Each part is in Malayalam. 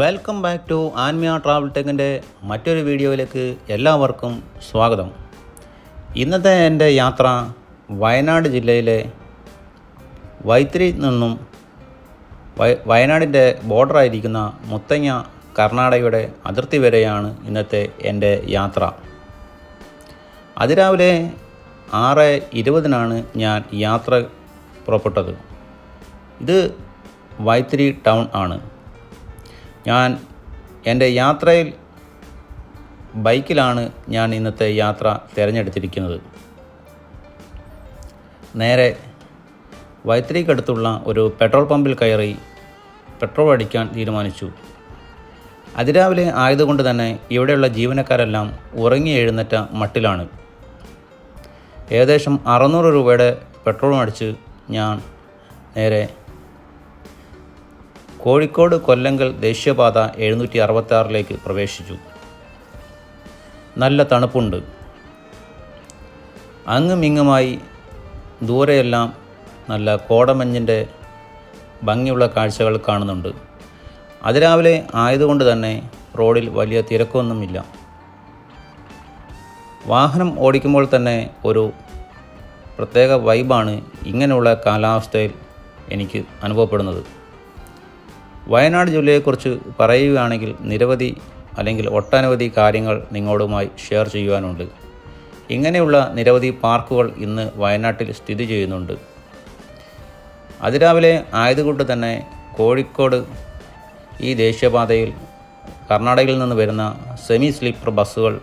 Welcome back to Anmiya travel ടെക്കിന്റെ മറ്റൊരു വീഡിയോയിലേക്ക് എല്ലാവർക്കും സ്വാഗതം. ഇന്നത്തെ എന്റെ യാത്ര വയനാട് ജില്ലയിലെ വൈത്തിരി നിന്നും വയ വയനാടിന്റെ ബോർഡറായിരിക്കുന്ന മുത്തങ്ങ കർണാടകയുടെ അതിർത്തി വരെയാണ് ഇന്നത്തെ എന്റെ യാത്ര. അതിരാവിലെ ആറ് ഇരുപതിനാണ് ഞാൻ യാത്ര പുറപ്പെട്ടത്. ഇത് വൈത്തിരി ടൗൺ ആണ്. ഞാൻ എന്റെ യാത്രയിൽ ബൈക്കിലാണ് ഞാൻ ഇന്നത്തെ യാത്ര തിരഞ്ഞെടുത്തിരിക്കുന്നത്. നേരെ വൈത്തിരിക്കടുത്തുള്ള ഒരു പെട്രോൾ പമ്പിൽ കയറി പെട്രോൾ അടിക്കാൻ തീരുമാനിച്ചു. അതിരാവിലെ ആയതുകൊണ്ട് തന്നെ ഇവിടെയുള്ള ജീവനക്കാരെല്ലാം ഉറങ്ങി എഴുന്നേറ്റ മട്ടിലാണ്. ഏകദേശം അറുന്നൂറ് രൂപയുടെ പെട്രോളും അടിച്ച് ഞാൻ നേരെ കോഴിക്കോട് കൊല്ലങ്കൽ ദേശീയപാത എഴുന്നൂറ്റി അറുപത്താറിലേക്ക് പ്രവേശിച്ചു. നല്ല തണുപ്പുണ്ട്. അങ്ങും ഇങ്ങുമായി ദൂരെയെല്ലാം നല്ല കോടമഞ്ഞിന്റെ ഭംഗിയുള്ള കാഴ്ചകൾ കാണുന്നുണ്ട്. അതിരാവിലെ ആയതുകൊണ്ട് തന്നെ റോഡിൽ വലിയ തിരക്കൊന്നുമില്ല. വാഹനം ഓടിക്കുമ്പോൾ തന്നെ ഒരു പ്രത്യേക വൈബാണ് ഇങ്ങനെയുള്ള കാലാവസ്ഥയിൽ എനിക്ക് അനുഭവപ്പെടുന്നത്. വയനാട് ജില്ലയെക്കുറിച്ച് പറയുകയാണെങ്കിൽ നിരവധി അല്ലെങ്കിൽ ഒട്ടനവധി കാര്യങ്ങൾ നിങ്ങളോടുമായി ഷെയർ ചെയ്യുവാനുണ്ട്. ഇങ്ങനെയുള്ള നിരവധി പാർക്കുകൾ ഇന്ന് വയനാട്ടിൽ സ്ഥിതി ചെയ്യുന്നുണ്ട്. അതിരാവിലെ ആയതുകൊണ്ട് തന്നെ കോഴിക്കോട് ഈ ദേശീയപാതയിൽ കർണാടകയിൽ നിന്ന് വരുന്ന സെമി സ്ലീപ്പർ ബസ്സുകൾ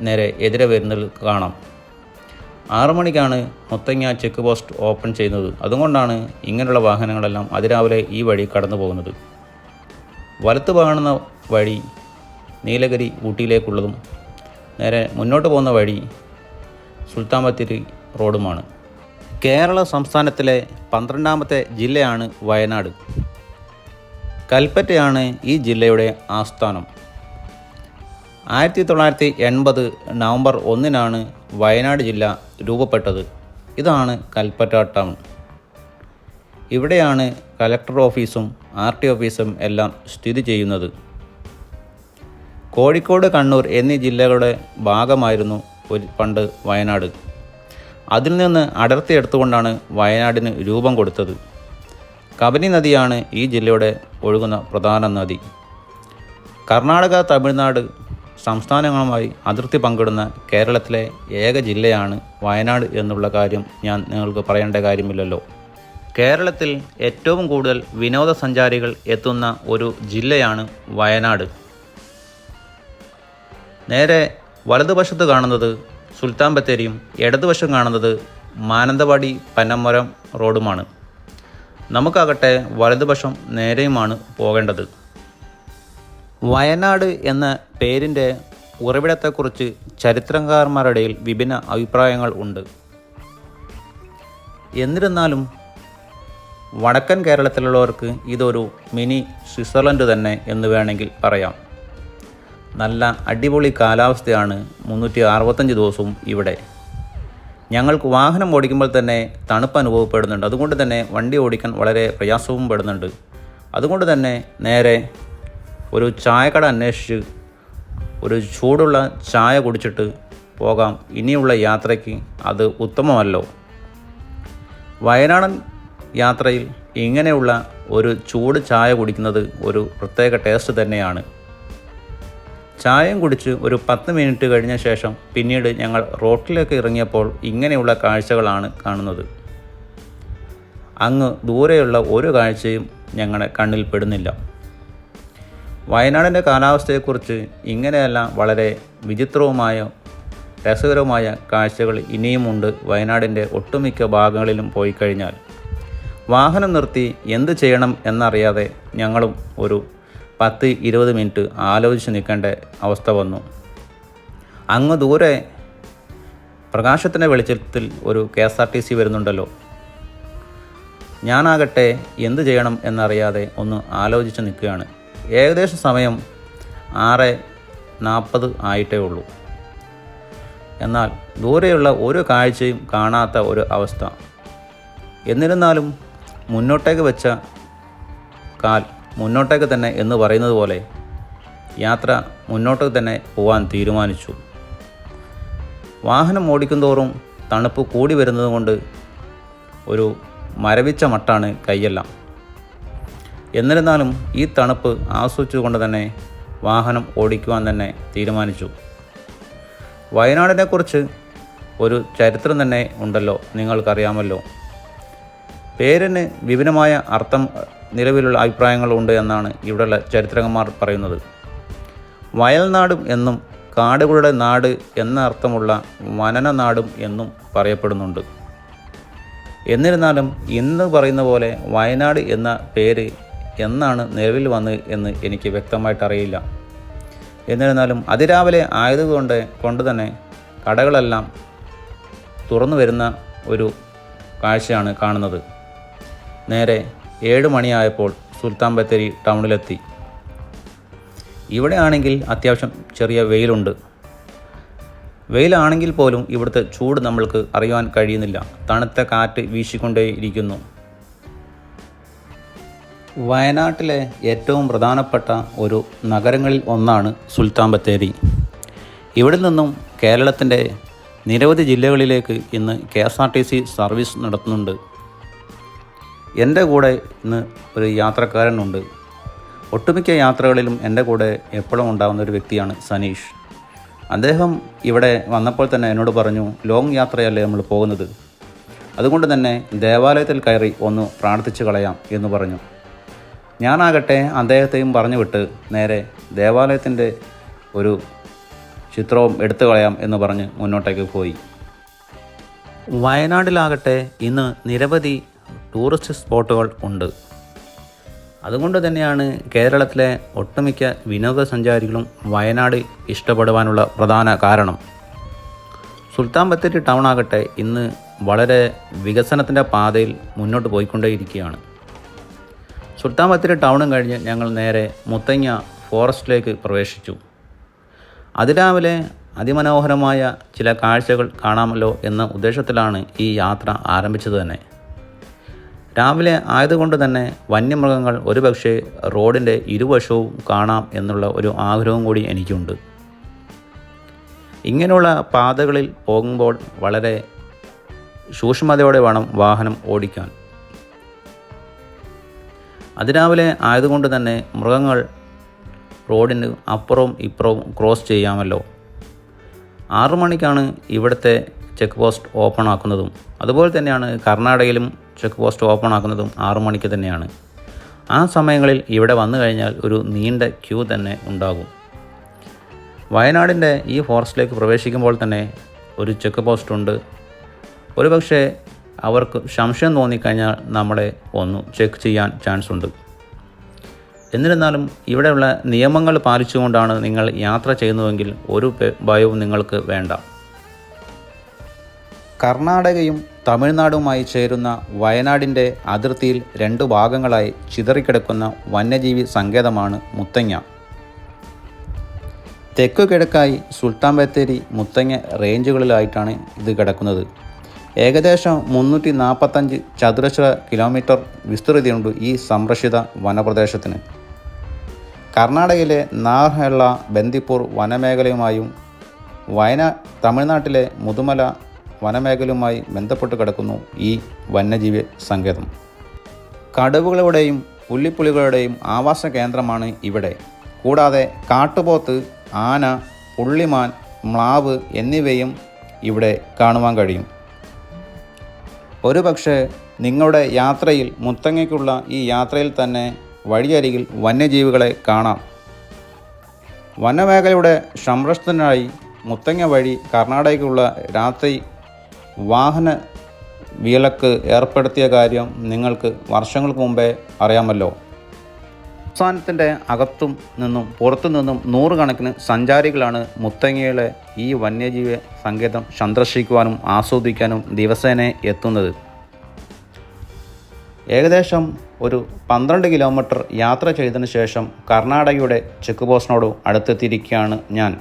നേരെ എതിരെ വരുന്നത് കാണാം. ആറു മണിക്കാണ് മുത്തങ്ങ ചെക്ക് പോസ്റ്റ് ഓപ്പൺ ചെയ്യുന്നത്. അതുകൊണ്ടാണ് ഇങ്ങനെയുള്ള വാഹനങ്ങളെല്ലാം അതിരാവിലെ ഈ വഴി കടന്നു പോകുന്നത്. വലത്ത് കാണുന്ന വഴി നീലഗിരി ഊട്ടിയിലേക്കുള്ളതും നേരെ മുന്നോട്ട് പോകുന്ന വഴി സുൽത്താൻ ബത്തേരി റോഡുമാണ്. കേരള സംസ്ഥാനത്തിലെ പന്ത്രണ്ടാമത്തെ ജില്ലയാണ് വയനാട്. കൽപ്പറ്റയാണ് ഈ ജില്ലയുടെ ആസ്ഥാനം. ആയിരത്തി തൊള്ളായിരത്തി എൺപത് നവംബർ ഒന്നിനാണ് വയനാട് ജില്ല രൂപപ്പെട്ടത്. ഇതാണ് കൽപ്പറ്റ ടൗൺ. ഇവിടെയാണ് കലക്ടർ ഓഫീസും ആർ ടി ഓഫീസും എല്ലാം സ്ഥിതി ചെയ്യുന്നത്. കോഴിക്കോട് കണ്ണൂർ എന്നീ ജില്ലകളുടെ ഭാഗമായിരുന്നു ഒരു പണ്ട് വയനാട്. അതിൽ നിന്ന് അടർത്തി എടുത്തുകൊണ്ടാണ് വയനാടിന് രൂപം കൊടുത്തത്. കബനി നദിയാണ് ഈ ജില്ലയുടെ ഒഴുകുന്ന പ്രധാന നദി. കർണാടക തമിഴ്നാട് സംസ്ഥാനങ്ങളുമായി അതിർത്തി പങ്കിടുന്ന കേരളത്തിലെ ഏക ജില്ലയാണ് വയനാട് എന്നുള്ള കാര്യം ഞാൻ നിങ്ങൾക്ക് പറയേണ്ട കാര്യമില്ലല്ലോ. കേരളത്തിൽ ഏറ്റവും കൂടുതൽ വിനോദസഞ്ചാരികൾ എത്തുന്ന ഒരു ജില്ലയാണ് വയനാട്. നേരെ വലതുവശത്ത് കാണുന്നത് സുൽത്താൻ ബത്തേരിയും ഇടതുവശം കാണുന്നത് മാനന്തവാടി പനമരം റോഡുമാണ്. നമുക്കാകട്ടെ വലതുവശം നേരെയുമാണ് പോകേണ്ടത്. വയനാട് എന്ന പേരിന്റെ ഉറവിടത്തെക്കുറിച്ച് ചരിത്രകാരന്മാരുടെ വിഭിന്ന അഭിപ്രായങ്ങൾ ഉണ്ട്. എന്നിരുന്നാലും വടക്കൻ കേരളത്തിലുള്ളവർക്ക് ഇതൊരു മിനി സ്വിറ്റ്സർലൻഡ് തന്നെ എന്ന് വേണമെങ്കിൽ പറയാം. നല്ല അടിപൊളി കാലാവസ്ഥയാണ് മുന്നൂറ്റി അറുപത്തഞ്ച് ദിവസവും ഇവിടെ. ഞങ്ങൾക്ക് വാഹനം ഓടിക്കുമ്പോൾ തന്നെ തണുപ്പ് അനുഭവപ്പെടുന്നുണ്ട്. അതുകൊണ്ട് തന്നെ വണ്ടി ഓടിക്കാൻ വളരെ പ്രയാസവും പെടുന്നുണ്ട്. അതുകൊണ്ട് തന്നെ നേരെ ഒരു ചായക്കട അന്വേഷിച്ച് ഒരു ചൂടുള്ള ചായ കുടിച്ചിട്ട് പോകാം. ഇനിയുള്ള യാത്രയ്ക്ക് അത് ഉത്തമമല്ലോ. വയനാടൻ യാത്രയിൽ ഇങ്ങനെയുള്ള ഒരു ചൂട് ചായ കുടിക്കുന്നത് ഒരു പ്രത്യേക ടേസ്റ്റ് തന്നെയാണ്. ചായയും കുടിച്ച് ഒരു പത്ത് മിനിറ്റ് കഴിഞ്ഞ ശേഷം പിന്നീട് ഞങ്ങൾ റോട്ടിലേക്ക് ഇറങ്ങിയപ്പോൾ ഇങ്ങനെയുള്ള കാഴ്ചകളാണ് കാണുന്നത്. അങ്ങ് ദൂരെയുള്ള ഒരു കാഴ്ചയും ഞങ്ങളുടെ കണ്ണിൽ പെടുന്നില്ല. വയനാടിന്റെ കാലാവസ്ഥയെക്കുറിച്ച് ഇങ്ങനെയല്ല വളരെ വിചിത്രവുമായ രസകരവുമായ കാഴ്ചകൾ ഇനിയുമുണ്ട് വയനാടിന്റെ ഒട്ടുമിക്ക ഭാഗങ്ങളിലും പോയി കഴിഞ്ഞാൽ വാഹനം നിർത്തി എന്ത് ചെയ്യണം എന്നറിയാതെ ഞങ്ങളും ഒരു പത്ത് ഇരുപത് മിനിറ്റ് ആലോചിച്ച് നിൽക്കേണ്ട അവസ്ഥ വന്നു. അങ്ങ് ദൂരെ പ്രകാശത്തിന്റെ വെളിച്ചത്തിൽ ഒരു K S R T C വരുന്നുണ്ടല്ലോ. ഞാനാകട്ടെ എന്ത് ചെയ്യണം എന്നറിയാതെ ഒന്ന് ആലോചിച്ച് നിൽക്കുകയാണ്. ഏകദേശ സമയം ആറ് നാൽപ്പത് ആയിട്ടേ ഉള്ളൂ. എന്നാൽ ദൂരെയുള്ള ഒരു കാഴ്ചയും കാണാത്ത ഒരു അവസ്ഥ. എന്നിരുന്നാലും മുന്നോട്ടേക്ക് വെച്ച കാൽ മുന്നോട്ടേക്ക് തന്നെ എന്ന് പറയുന്നത് പോലെ യാത്ര മുന്നോട്ട് തന്നെ പോകാൻ തീരുമാനിച്ചു. വാഹനം ഓടിക്കുന്തോറും തണുപ്പ് കൂടി വരുന്നത് കൊണ്ട് ഒരു മരവിച്ച മട്ടാണ് കൈയെല്ലാം എന്നിരുന്നാലും ഈ തണുപ്പ് ആസ്വദിച്ചുകൊണ്ട് തന്നെ വാഹനം ഓടിക്കുവാൻ തന്നെ തീരുമാനിച്ചു. വയനാടിനെക്കുറിച്ച് ഒരു ചരിത്രം തന്നെ ഉണ്ടല്ലോ നിങ്ങൾക്കറിയാമല്ലോ. പേരിന് വിപുലമായ അർത്ഥം നിലവിലുള്ള അഭിപ്രായങ്ങളുണ്ട് എന്നാണ് ഇവിടെയുള്ള ചരിത്രകന്മാർ പറയുന്നത്. വയൽനാടും എന്നും കാടുകളുടെ നാട് എന്ന അർത്ഥമുള്ള വനനനാടും എന്നും പറയപ്പെടുന്നുണ്ട്. എന്നിരുന്നാലും ഇന്ന് പറയുന്ന പോലെ വയനാട് എന്ന പേര് എന്നാണ് നിലവിൽ വന്നത് എന്ന് എനിക്ക് വ്യക്തമായിട്ട് അറിയില്ല എന്നിരുന്നാലും അതിരാവിലെ ആയതുകൊണ്ട് കൊണ്ട് തന്നെ കടകളെല്ലാം തുറന്നു വരുന്ന ഒരു കാഴ്ചയാണ് കാണുന്നത്. നേരെ ഏഴ് മണിയായപ്പോൾ സുൽത്താൻ ബത്തേരി ടൗണിലെത്തി. ഇവിടെയാണെങ്കിൽ അത്യാവശ്യം ചെറിയ വെയിലുണ്ട്. വെയിലാണെങ്കിൽ പോലും ഇവിടുത്തെ ചൂട് നമ്മൾക്ക് അറിയാൻ കഴിയുന്നില്ല. തണുത്ത കാറ്റ് വീശിക്കൊണ്ടേയിരിക്കുന്നു. വയനാട്ടിലെ ഏറ്റവും പ്രധാനപ്പെട്ട ഒരു നഗരങ്ങളിൽ ഒന്നാണ് സുൽത്താൻ ബത്തേരി. ഇവിടെ നിന്നും കേരളത്തിന്റെ നിരവധി ജില്ലകളിലേക്ക് ഇന്ന് K S R T C service നടത്തുന്നുണ്ട്. എന്റെ കൂടെ ഇന്ന് ഒരു യാത്രക്കാരനുണ്ട്. ഒട്ടുമിക്ക യാത്രകളിലും എന്റെ കൂടെ എപ്പോഴും ഉണ്ടാകുന്ന ഒരു വ്യക്തിയാണ് സനീഷ്. അദ്ദേഹം ഇവിടെ വന്നപ്പോൾ തന്നെ എന്നോട് പറഞ്ഞു ലോങ് യാത്രയല്ലേ നമ്മൾ പോകുന്നത്? അതുകൊണ്ട് തന്നെ ദേവാലയത്തിൽ കയറി ഒന്ന് പ്രാർത്ഥിച്ചു കളയാം എന്ന് പറഞ്ഞു. ഞാനാകട്ടെ അദ്ദേഹത്തെയും പറഞ്ഞു വിട്ട് നേരെ ദേവാലയത്തിന്റെ ഒരു ചിത്രവും എടുത്തു കളയാം എന്ന് പറഞ്ഞ് മുന്നോട്ടേക്ക് പോയി. വയനാട്ടിലാകട്ടെ ഇന്ന് നിരവധി ടൂറിസ്റ്റ് സ്പോട്ടുകൾ ഉണ്ട്. അതുകൊണ്ട് തന്നെയാണ് കേരളത്തിലെ ഒട്ടുമിക്ക വിനോദസഞ്ചാരികളും വയനാട് ഇഷ്ടപ്പെടുവാനുള്ള പ്രധാന കാരണം. സുൽത്താൻ ബത്തേരി ടൗൺ ആകട്ടെ ഇന്ന് വളരെ വികസനത്തിന്റെ പാതയിൽ മുന്നോട്ട് പോയിക്കൊണ്ടേയിരിക്കുകയാണ്. സുൽത്താൻ ബത്തേരി ടൗണും കഴിഞ്ഞ് ഞങ്ങൾ നേരെ മുത്തങ്ങ ഫോറസ്റ്റിലേക്ക് പ്രവേശിച്ചു. അതിരാവിലെ അതിമനോഹരമായ ചില കാഴ്ചകൾ കാണാമല്ലോ എന്ന ഉദ്ദേശത്തിലാണ് ഈ യാത്ര ആരംഭിച്ചത് തന്നെ. രാവിലെ ആയതുകൊണ്ട് തന്നെ വന്യമൃഗങ്ങൾ ഒരുപക്ഷെ റോഡിന്റെ ഇരുവശവും കാണാം എന്നുള്ള ഒരു ആഗ്രഹവും കൂടി എനിക്കുണ്ട്. ഇങ്ങനെയുള്ള പാതകളിൽ പോകുമ്പോൾ വളരെ സൂക്ഷ്മതയോടെ വേണം വാഹനം ഓടിക്കാൻ. അതിരാവിലെ ആയതുകൊണ്ട് തന്നെ മൃഗങ്ങൾ റോഡിന് അപ്പുറവും ഇപ്പുറവും ക്രോസ് ചെയ്യാമല്ലോ. ആറു മണിക്കാണ് ഇവിടുത്തെ ചെക്ക് പോസ്റ്റ് ഓപ്പൺ ആക്കുന്നതും. അതുപോലെ തന്നെയാണ് കർണാടകയിലും ചെക്ക് പോസ്റ്റ് ഓപ്പൺ ആക്കുന്നതും ആറു മണിക്ക് തന്നെയാണ്. ആ സമയങ്ങളിൽ ഇവിടെ വന്നു കഴിഞ്ഞാൽ ഒരു നീണ്ട ക്യൂ തന്നെ ഉണ്ടാകും. വയനാടിന്റെ ഈ ഫോറസ്റ്റിലേക്ക് പ്രവേശിക്കുമ്പോൾ തന്നെ ഒരു ചെക്ക് പോസ്റ്റ് ഉണ്ട്. ഒരുപക്ഷെ അവർക്ക് സംശയം തോന്നിക്കഴിഞ്ഞാൽ നമ്മളെ ഒന്ന് ചെക്ക് ചെയ്യാൻ ചാൻസ് ഉണ്ട്. എന്നിരുന്നാലും ഇവിടെയുള്ള നിയമങ്ങൾ പാലിച്ചുകൊണ്ടാണ് നിങ്ങൾ യാത്ര ചെയ്യുന്നതെങ്കിൽ ഒരു ഭയവും നിങ്ങൾക്ക് വേണ്ട. കർണാടകയും തമിഴ്നാടുമായി ചേരുന്ന വയനാടിന്റെ അതിർത്തിയിൽ രണ്ട് ഭാഗങ്ങളായി ചിതറിക്കിടക്കുന്ന വന്യജീവി സങ്കേതമാണ് മുത്തങ്ങ. തെക്കു കിഴക്കായി സുൽത്താൻ ബത്തേരി മുത്തങ്ങ റേഞ്ചുകളിലായിട്ടാണ് ഇത് കിടക്കുന്നത്. ഏകദേശം മുന്നൂറ്റി നാൽപ്പത്തഞ്ച് ചതുരശ്ര കിലോമീറ്റർ വിസ്തൃതിയുണ്ട് ഈ സംരക്ഷിത വനപ്രദേശത്തിന്. കർണാടകയിലെ നാഹെള്ള ബന്ദിപ്പൂർ വനമേഖലയുമായും വയനാ തമിഴ്നാട്ടിലെ മുതുമല വനമേഖലയുമായി ബന്ധപ്പെട്ട് കിടക്കുന്നു ഈ വന്യജീവി സങ്കേതം. കടുവകളുടെയും പുള്ളിപ്പുലികളുടെയും ആവാസ കേന്ദ്രമാണ് ഇവിടെ. കൂടാതെ കാട്ടുപോത്ത് ആന പുള്ളിമാൻ മ്ലാവ് എന്നിവയും ഇവിടെ കാണുവാൻ കഴിയും. ഒരുപക്ഷെ നിങ്ങളുടെ യാത്രയിൽ മുത്തങ്ങയ്ക്കുള്ള ഈ യാത്രയിൽ തന്നെ വഴിയരികിൽ വന്യജീവികളെ കാണാം. വനമേഖലയുടെ സംരക്ഷണത്തിനായി മുത്തങ്ങ വഴി കർണാടകയ്ക്കുള്ള രാത്രി വാഹന വിലക്ക് ഏർപ്പെടുത്തിയ കാര്യം നിങ്ങൾക്ക് വർഷങ്ങൾക്ക് മുമ്പേ അറിയാമല്ലോ. സംസ്ഥാനത്തിന്റെ അകത്തും നിന്നും പുറത്തു നിന്നും നൂറുകണക്കിന് സഞ്ചാരികളാണ് മുത്തങ്ങയിലെ ഈ വന്യജീവി സങ്കേതം സന്ദർശിക്കുവാനും ആസ്വദിക്കാനും ദിവസേന എത്തുന്നത്. ഏകദേശം ഒരു പന്ത്രണ്ട് കിലോമീറ്റർ യാത്ര ചെയ്തതിനു ശേഷം കർണാടകയുടെ ചെക്ക് പോസ്റ്റിനോട് അടുത്തെത്തിയിരിക്കുകയാണ് ഞാൻ.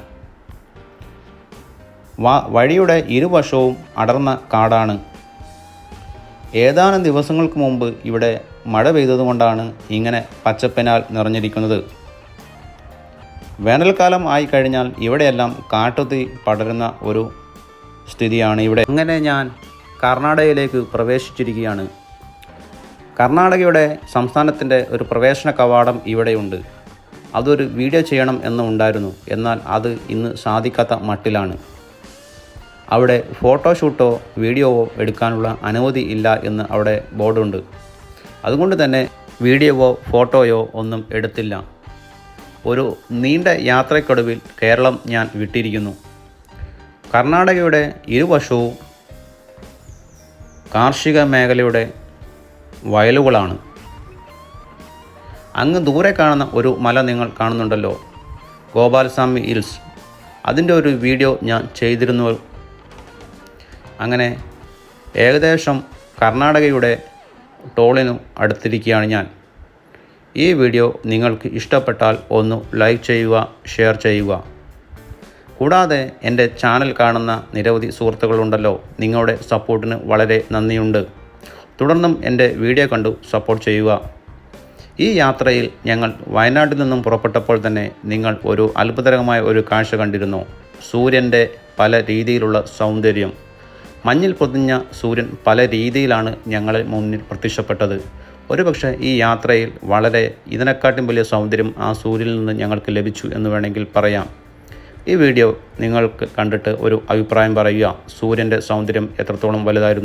വഴിയുടെ ഇരുവശവും അടർന്ന കാടാണ് ഏതാനും ദിവസങ്ങൾക്ക് മുമ്പ് ഇവിടെ മഴ പെയ്തതുകൊണ്ടാണ് ഇങ്ങനെ പച്ചപ്പിനാൽ നിറഞ്ഞിരിക്കുന്നത്. വേനൽക്കാലം ആയി കഴിഞ്ഞാൽ ഇവിടെയെല്ലാം കാട്ടുതീ പടരുന്ന ഒരു സ്ഥിതിയാണ് ഇവിടെ. അങ്ങനെ ഞാൻ കർണാടകയിലേക്ക് പ്രവേശിച്ചിരിക്കുകയാണ്. കർണാടകയുടെ സംസ്ഥാനത്തിന്റെ ഒരു പ്രവേശന കവാടം ഇവിടെയുണ്ട്. അതൊരു വീഡിയോ ചെയ്യണം എന്നുണ്ടായിരുന്നു എന്നാൽ അത് ഇന്ന് സാധിക്കാത്ത മട്ടിലാണ്. അവിടെ ഫോട്ടോഷൂട്ടോ വീഡിയോവോ എടുക്കാനുള്ള അനുമതി ഇല്ല എന്ന് അവിടെ ബോർഡുണ്ട്. അതുകൊണ്ട് തന്നെ വീഡിയോവോ ഫോട്ടോയോ ഒന്നും എടുത്തില്ല. ഒരു നീണ്ട യാത്രയ്ക്കൊടുവിൽ കേരളം ഞാൻ വിട്ടിരിക്കുന്നു. കർണാടകയുടെ ഇരുവശവും കാർഷിക മേഖലയുടെ വയലുകളാണ്. അങ്ങ് ദൂരെ കാണുന്ന ഒരു മല നിങ്ങൾ കാണുന്നുണ്ടല്ലോ. ഗോപാലസ്വാമി ഹിൽസ്. അതിന്റെ ഒരു വീഡിയോ ഞാൻ ചെയ്തിരുന്നു അങ്ങനെ ഏകദേശം കർണാടകയുടെ ടോളിനു അടുത്തിരിക്കുകയാണ് ഞാൻ. ഈ വീഡിയോ നിങ്ങൾക്ക് ഇഷ്ടപ്പെട്ടാൽ ഒന്ന് ലൈക്ക് ചെയ്യുക ഷെയർ ചെയ്യുക. കൂടാതെ എന്റെ ചാനൽ കാണുന്ന നിരവധി സുഹൃത്തുക്കളുണ്ടല്ലോ. നിങ്ങളുടെ സപ്പോർട്ടിന് വളരെ നന്ദിയുണ്ട്. തുടർന്നും എന്റെ വീഡിയോ കണ്ടു സപ്പോർട്ട് ചെയ്യുക. ഈ യാത്രയിൽ ഞങ്ങൾ വയനാട്ടിൽ നിന്നും പുറപ്പെട്ടപ്പോൾ തന്നെ നിങ്ങൾ ഒരു അത്ഭുതകരമായ ഒരു കാഴ്ച കണ്ടിരുന്നു. സൂര്യന്റെ പല രീതിയിലുള്ള സൗന്ദര്യം. മഞ്ഞിൽ പൊതിഞ്ഞ സൂര്യൻ പല രീതിയിലാണ് ഞങ്ങളെ മുന്നിൽ പ്രത്യക്ഷപ്പെട്ടത്. ഒരുപക്ഷെ ഈ യാത്രയിൽ വളരെ ഇതിനെക്കാട്ടും വലിയ സൗന്ദര്യം ആ സൂര്യനിൽ നിന്ന് ഞങ്ങൾക്ക് ലഭിച്ചു എന്ന് വേണമെങ്കിൽ പറയാം. ഈ വീഡിയോ നിങ്ങൾക്ക് കണ്ടിട്ട് ഒരു അഭിപ്രായം പറയുക. സൂര്യന്റെ സൗന്ദര്യം എത്രത്തോളം വലുതായിരുന്നു